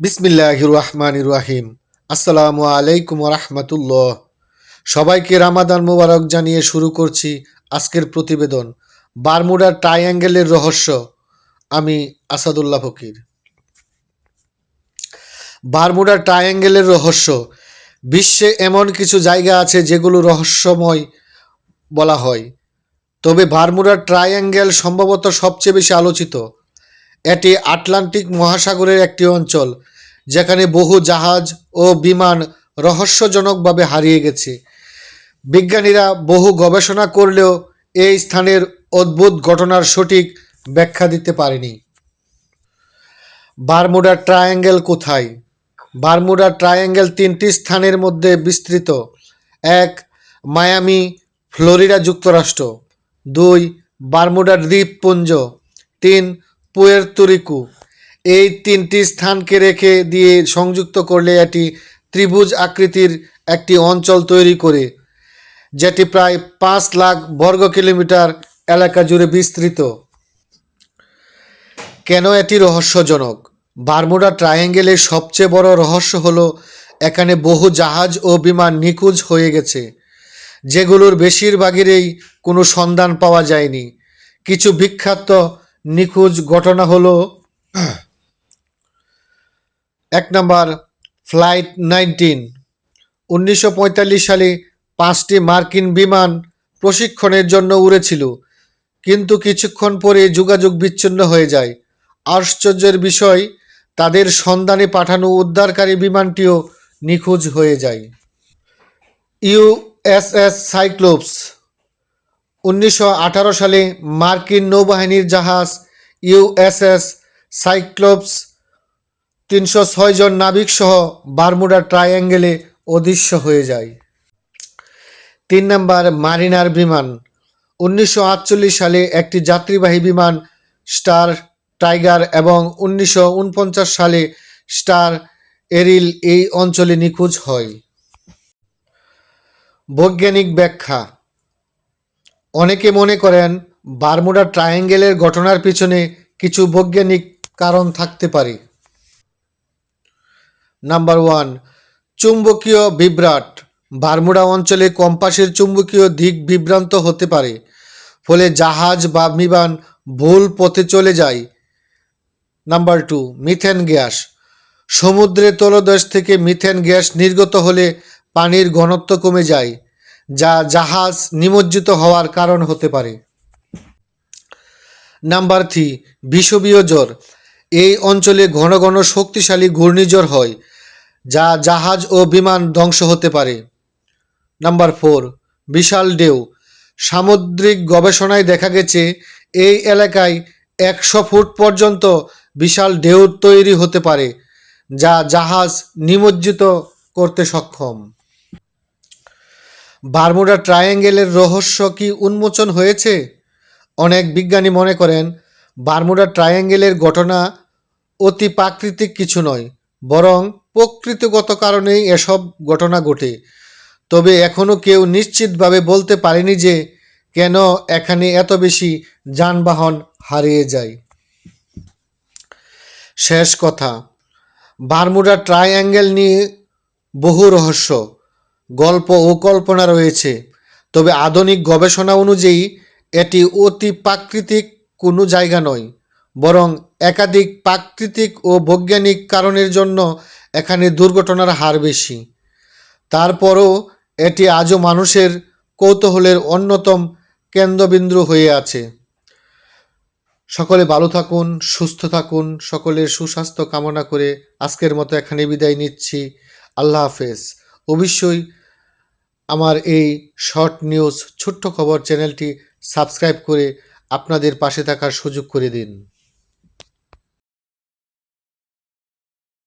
বিসমিল্লাহ রহমান রাহিম। আসসালামু আলাইকুম রহমতুল্লাহ। সবাইকে রামাদান মোবারক জানিয়ে শুরু করছি আজকের প্রতিবেদন, বারমুডার ট্রায়াঙ্গেলের রহস্য। আমি আসাদুল্লাহ ফকির। বারমুডার ট্রায়াঙ্গেলের রহস্য, বিশ্বে এমন কিছু জায়গা আছে যেগুলো রহস্যময় বলা হয়। তবে বারমুডার ট্রায়াঙ্গেল সম্ভবত সবচেয়ে বেশি আলোচিত। এটি আটলান্টিক মহাসাগরের একটি অঞ্চল, যেখানে বহু জাহাজ ও বিমান রহস্যজনকভাবে হারিয়ে গেছে। বিজ্ঞানীরা বহু গবেষণা করলেও এই স্থানের অদ্ভুত ঘটনার সঠিক ব্যাখ্যা দিতে পারেনি। বারমুডা ট্রায়াঙ্গেল কোথায়? বারমুডা ট্রায়াঙ্গেল তিনটি স্থানের মধ্যে বিস্তৃত। এক, মায়ামি, ফ্লোরিডা যুক্তরাষ্ট্র। দুই বারমুডা দ্বীপপুঞ্জ। তিন পুয়ের্তোরিকো। এই তিনটি স্থানকে রেখে দিয়ে সংযুক্ত করলে এটি ত্রিভুজ আকৃতির একটি অঞ্চল তৈরি করে, যেটি প্রায় পাঁচ লাখ বর্গ কিলোমিটার এলাকা জুড়ে বিস্তৃত। কেন এটি রহস্যজনক? বারমুডা ট্রায়াঙ্গেলের সবচেয়ে বড় রহস্য হলো, এখানে বহু জাহাজ ও বিমান নিখোঁজ হয়ে গেছে, যেগুলোর বেশিরভাগেরই কোনো সন্ধান পাওয়া যায়নি। কিছু বিখ্যাত নিখোঁজ ঘটনা হলো এক নম্বর ফ্লাইট নাইনটিন। উনিশশো পঁয়তাল্লিশ সালে পাঁচটি মার্কিন বিমান প্রশিক্ষণের জন্য উড়েছিল, কিন্তু কিছুক্ষণ পরে যোগাযোগ বিচ্ছিন্ন হয়ে যায়। আশ্চর্যের বিষয়, তাদের সন্ধানে পাঠানো উদ্ধারকারী বিমানটিও নিখোঁজ হয়ে যায়। ইউএসএস সাইক্লোপস উনিশশো আঠারো সালে মার্কিন নৌবাহিনীর জাহাজ ইউএসএস সাইক্লোপস তিনশো ছয় জন নাবিক সহ বারমুডা ট্রায়াঙ্গেলে অদৃশ্য হয়ে যায়। তিন নম্বর মারিনার বিমান। উনিশশো আটচল্লিশ সালে একটি যাত্রীবাহী বিমান স্টার টাইগার এবং উনিশশো উনপঞ্চাশ সালে স্টার এরিল এই অঞ্চলে নিখোঁজ হয়। বৈজ্ঞানিক ব্যাখ্যা। অনেকে মনে করেন বারমুডা ট্রায়াঙ্গেলের ঘটনার পিছনে কিছু বৈজ্ঞানিক কারণ থাকতে পারে। নাম্বার ওয়ান, চুম্বকীয় বিভ্রাট। বারমুডা অঞ্চলে কম্পাসের চুম্বকীয় দিক বিভ্রান্ত হতে পারে, ফলে জাহাজ বা বিমান ভুল পথে চলে যায়। Number two, methane gas. সমুদ্রের তলদেশ থেকে মিথেন গ্যাস নির্গত হলে পানির ঘনত্ব কমে যায়। যা জাহাজ নিমজ্জিত হওয়ার কারণ হতে পারে। নাম্বার থ্রি, বিষবীয় জ্বর। এই অঞ্চলে ঘন ঘন শক্তিশালী ঘূর্ণিঝড় হয়, যা জাহাজ ও বিমান ধ্বংস হতে পারে। নাম্বার ফোর, বিশাল ঢেউ। সামুদ্রিক গবেষণায় দেখা গেছে, এই এলাকায় একশো ফুট পর্যন্ত বিশাল ঢেউ তৈরি হতে পারে, যা জাহাজ নিমজ্জিত করতে সক্ষম। বারমুডা ট্রায়াঙ্গেলের রহস্য কি উন্মোচন হয়েছে? অনেক বিজ্ঞানী মনে করেন, বারমুডা ট্রায়াঙ্গেলের ঘটনা অতি প্রাকৃতিক কিছু নয়, বরং প্রকৃতিগত কারণেই এসব ঘটনা ঘটে। তবে এখনও কেউ নিশ্চিতভাবে বলতে পারেনি যে কেন এখানে এত বেশি যানবাহন হারিয়ে যায়। শেষ কথা, বারমুডা ট্রায়াঙ্গেল নিয়ে বহু রহস্য। গল্প ও কল্পনা রয়েছে। তবে আধুনিক গবেষণা অনুযায়ী, এটি অতি প্রাকৃতিক কোনো জায়গা নয়, বরং একাধিক প্রাকৃতিক ও বৈজ্ঞানিক কারণের জন্য এখানে দুর্ঘটনার হার বেশি। তারপরও এটি আজও মানুষের কৌতূহলের অন্যতম কেন্দ্রবিন্দু হয়ে আছে। সকলে ভালো থাকুন, সুস্থ থাকুন, সকলের সুস্বাস্থ্য কামনা করে আজকের মতো এখানে বিদায় নিচ্ছি। আল্লাহ হাফেজ। অবশ্যই আমার এই শর্ট নিউজ ছোট্ট খবর চ্যানেলটি সাবস্ক্রাইব করে আপনাদের পাশে থাকার সুযোগ করে দিন।